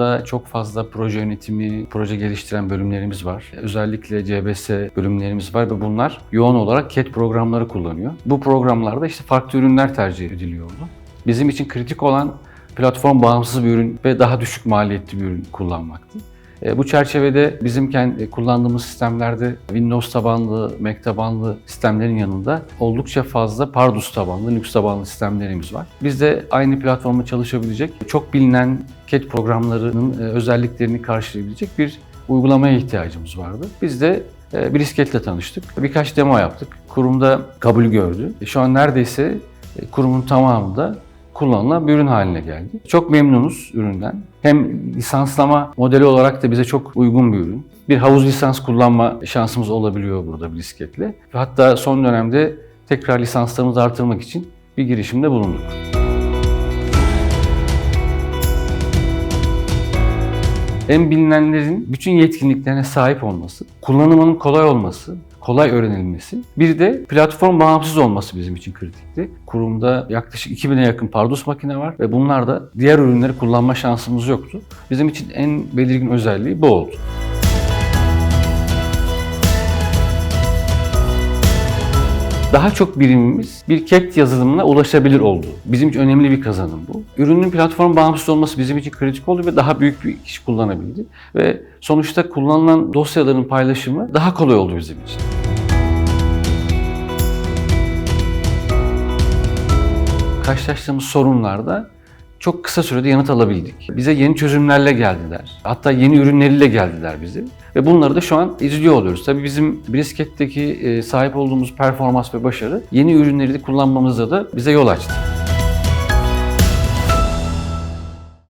Kurumda çok fazla proje yönetimi, proje geliştiren bölümlerimiz var. Özellikle CBS bölümlerimiz var ve bunlar yoğun olarak CAD programları kullanıyor. Bu programlarda işte farklı ürünler tercih ediliyordu. Bizim için kritik olan platform bağımsız bir ürün ve daha düşük maliyetli bir ürün kullanmaktı. E, Bu çerçevede bizim kendi kullandığımız sistemlerde Windows tabanlı, Mac tabanlı sistemlerin yanında oldukça fazla Pardus tabanlı, Linux tabanlı sistemlerimiz var. Biz de aynı platformda çalışabilecek, çok bilinen CAD programlarının e, özelliklerini karşılayabilecek bir uygulamaya ihtiyacımız vardı. Biz de e, Brisket'le tanıştık. Birkaç demo yaptık. Kurumda kabul gördü. E, Şu an neredeyse e, kurumun tamamında kullanılan bir ürün haline geldi. Çok memnunuz üründen. Hem lisanslama modeli olarak da bize çok uygun bir ürün. Bir havuz lisans kullanma şansımız olabiliyor burada Brisket'le. Ve hatta son dönemde tekrar lisanslarımızı artırmak için bir girişimde bulunduk. En bilinenlerin bütün yetkinliklerine sahip olması, kullanımının kolay olması, kolay öğrenilmesi. Bir de platform bağımsız olması bizim için kritikti. Kurumda yaklaşık 2000'e yakın Pardus makine var ve bunlar da diğer ürünleri kullanma şansımız yoktu. Bizim için en belirgin özelliği bu oldu. Daha çok birimimiz bir CAD yazılımına ulaşabilir oldu. Bizim için önemli bir kazanım bu. Ürünün platform bağımsız olması bizim için kritik oldu ve daha büyük bir kişi kullanabildi. Ve sonuçta kullanılan dosyaların paylaşımı daha kolay oldu bizim için. Karşılaştığımız sorunlarda çok kısa sürede yanıt alabildik. Bize yeni çözümlerle geldiler. Hatta yeni ürünleriyle geldiler bize. Ve bunları da şu an izliyor oluyoruz. Tabii bizim Brisket'teki e, sahip olduğumuz performans ve başarı yeni ürünleri de kullanmamıza da bize yol açtı.